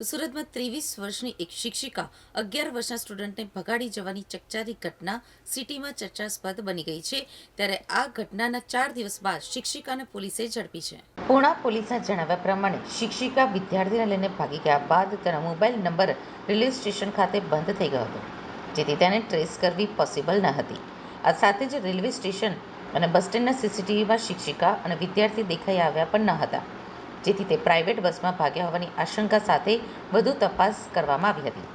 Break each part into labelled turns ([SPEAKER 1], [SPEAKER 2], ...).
[SPEAKER 1] સુરતમાં ત્રેવીસ વર્ષની એક શિક્ષિકા અગિયાર વર્ષના સ્ટુડન્ટને ભગાડી જવાની ચકચારી ઘટના સિટીમાં ચર્ચાસ્પદ બની ગઈ છે. ત્યારે આ ઘટનાના ચાર દિવસ બાદ શિક્ષિકાને પોલીસે ઝડપી છે. પૂણા પોલીસના જણાવ્યા પ્રમાણે, શિક્ષિકા વિદ્યાર્થીને લઈને ભાગી ગયા બાદ તેનો મોબાઈલ નંબર રેલવે સ્ટેશન ખાતે બંધ થઈ ગયો હતો, જેથી તેને ટ્રેસ કરવી પોસિબલ ન હતી. આ સાથે જ રેલવે સ્ટેશન અને બસ સ્ટેન્ડના સીસીટીવીમાં શિક્ષિકા અને વિદ્યાર્થી દેખાઈ આવ્યા પણ ન હતા. જેથી તે પ્રાઇવેટ બસમાં ભાગ્યા હોવાની આશંકા સાથે વધુ તપાસ કરવામાં આવી હતી.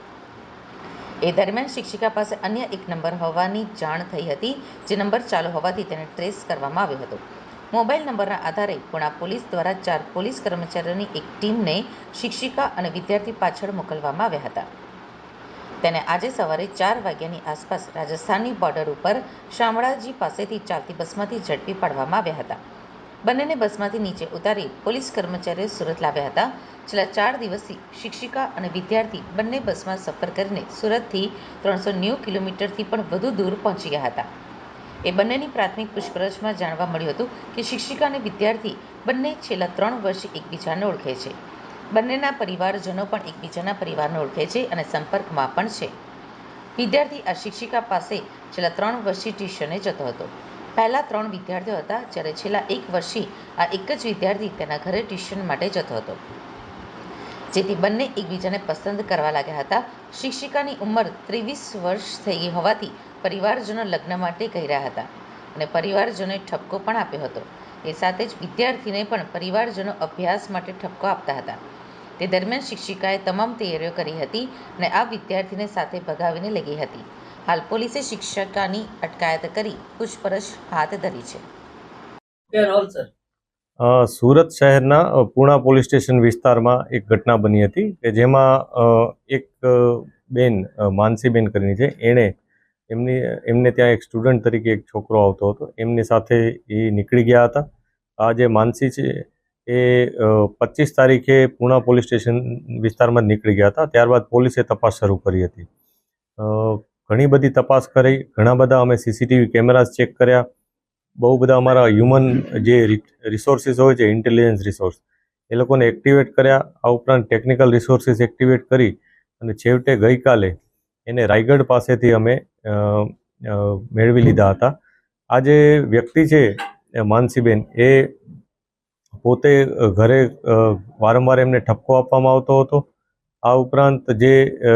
[SPEAKER 1] એ દરમિયાન શિક્ષિકા પાસે અન્ય એક નંબર હોવાની જાણ થઈ હતી, જે નંબર ચાલુ હોવાથી તેને ટ્રેસ કરવામાં આવ્યો હતો. મોબાઈલ નંબરના આધારે પુણા પોલીસ દ્વારા ચાર પોલીસ કર્મચારીઓની એક ટીમને શિક્ષિકા અને વિદ્યાર્થી પાછળ મોકલવામાં આવ્યા હતા. તેને આજે સવારે ચાર વાગ્યાની આસપાસ રાજસ્થાનની બોર્ડર ઉપર શામળાજી પાસેથી ચાલતી બસમાંથી ઝડપી પાડવામાં આવ્યા હતા. બંનેને બસમાંથી નીચે ઉતારી પોલીસ કર્મચારીઓ સુરત લાવ્યા હતા. છેલ્લા ચાર દિવસથી શિક્ષિકા અને વિદ્યાર્થી બંને બસમાં સફર કરીને સુરતથી ત્રણસો નેવું કિલોમીટરથી પણ વધુ દૂર પહોંચી ગયા હતા. એ બંનેની પ્રાથમિક પૂછપરછમાં જાણવા મળ્યું હતું કે શિક્ષિકા અને વિદ્યાર્થી બંને છેલ્લા ત્રણ વર્ષથી એકબીજાને ઓળખે છે. બંનેના પરિવારજનો પણ એકબીજાના પરિવારને ઓળખે છે અને સંપર્કમાં પણ છે. વિદ્યાર્થી આ શિક્ષિકા પાસે છેલ્લા ત્રણ વર્ષથી ટ્યુશને જતો હતો. પહેલા ત્રણ વિદ્યાર્થીઓ હતા જ્યારે છેલ્લા એક વર્ષથી આ એક જ વિદ્યાર્થી તેના ઘરે ટ્યુશન માટે જતો હતો. જેથી બંને એકબીજાને પસંદ કરવા લાગ્યા હતા. શિક્ષિકાની ઉંમર ત્રેવીસ વર્ષ થઈ હોવાથી પરિવારજનો લગ્ન માટે કહી રહ્યા હતા અને પરિવારજનોએ ઠપકો પણ આપ્યો હતો. એ સાથે જ વિદ્યાર્થીને પણ પરિવારજનો અભ્યાસ માટે ઠપકો આપતા હતા. તે દરમિયાન શિક્ષિકાએ તમામ તૈયારીઓ કરી હતી અને આ વિદ્યાર્થીને સાથે ભગાવીને લઈ ગઈ હતી. હાલ પોલીસે શિક્ષકાની અટકાયત કરી પૂછપરછ હાથ ધરી છે.
[SPEAKER 2] સર
[SPEAKER 3] સુરત શહેરના પૂણા પોલીસ સ્ટેશન વિસ્તારમાં એક ઘટના બની હતી કે જેમાં એક બેન માનસીબેન કરીને છે. એણે એમની એમને ત્યાં એક સ્ટુડન્ટ તરીકે એક છોકરો આવતો હતો. એમની સાથે એ નીકળી ગયા હતા. આ જે માનસી છે એ પચીસ તારીખે પૂણા પોલીસ સ્ટેશન વિસ્તારમાં જ નીકળી ગયા હતા. ત્યારબાદ પોલીસે તપાસ શરૂ કરી હતી. ઘણી બધી તપાસ કરી, ઘણા બધા અમે સીસીટીવી કેમેરાઝ ચેક કર્યા. બહુ બધા અમારા હ્યુમન જે રિસોર્સિસ હોય છે ઇન્ટેલિજન્સ રિસોર્સ એ લોકોને એક્ટિવેટ કર્યા. આ ઉપરાંત ટેકનિકલ રિસોર્સિસ એક્ટિવેટ કરી અને છેવટે ગઈકાલે એને રાયગઢ પાસેથી અમે મેળવી લીધા હતા. આ જે વ્યક્તિ છે માનસીબેન, એ પોતે ઘરે વારંવાર એમને ઠપકો આપવામાં આવતો હતો. આ ઉપરાંત જે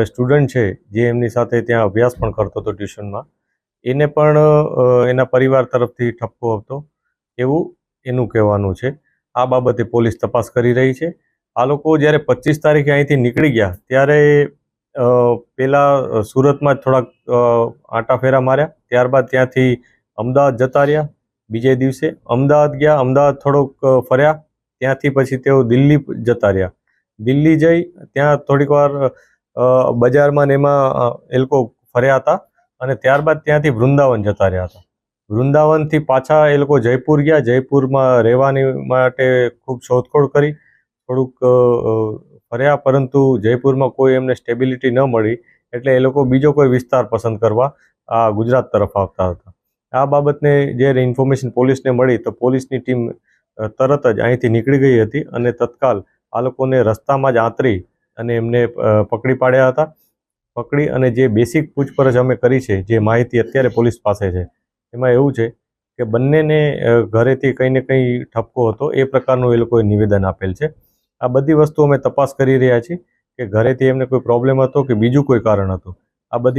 [SPEAKER 3] સ્ટુડન્ટ છે, જે એમની સાથે ત્યાં અભ્યાસ પણ કરતો હતો ટ્યુશનમાં એને પણ એના પરિવાર તરફથી ઠપકો હતો. એવું એનું કહેવાનું છે. આ બાબતે પોલીસ તપાસ કરી રહી છે. આ લોકો જ્યારે પચીસ તારીખે અહીંથી નીકળી ગયા, ત્યારે પહેલાં સુરતમાં જ થોડાક આંટાફેરા આંટા ફેરા માર્યા. ત્યારબાદ ત્યાંથી અમદાવાદ જતા રહ્યા. બીજે દિવસે અમદાવાદ ગયા, અમદાવાદ થોડોક ફર્યા. ત્યાંથી પછી તેઓ દિલ્હી જતા રહ્યા. દિલ્હી જઈ, ત્યાં થોડીક વાર બજારમાં ને એમાં એ લોકો ફર્યા હતા અને ત્યારબાદ ત્યાંથી વૃંદાવન જતા રહ્યા હતા. વૃંદાવનથી પાછા એ લોકો જયપુર ગયા. જયપુરમાં રહેવાની માટે ખૂબ શોધખોળ કરી, થોડુંક ફર્યા, પરંતુ જયપુરમાં કોઈ એમને સ્ટેબિલિટી ન મળી, એટલે એ લોકો બીજો કોઈ વિસ્તાર પસંદ કરવા, આ, ગુજરાત તરફ આવતા હતા. આ બાબતને જ્યારે ઇન્ફોર્મેશન પોલીસને મળી, તો પોલીસની ટીમ તરત જ અહીંથી નીકળી ગઈ હતી અને તત્કાલ આ લોકોને રસ્તામાં જ આંતરી અને એમને પકડી પાડ્યા હતા. પકડી અને જે બેસિક પૂછપરછ અમે કરી છે, જે માહિતી અત્યારે પોલીસ પાસે છે, એમાં એવું છે કે બંનેને ઘરેથી કંઈ ને કંઈ ઠપકો હતો, એ પ્રકારનું એ લોકોએ નિવેદન આપેલ છે. આ બધી વસ્તુ અમે તપાસ કરી રહ્યા છીએ કે ઘરેથી એમને કોઈ પ્રોબ્લેમ હતો કે બીજું કોઈ કારણ હતું? આ બધી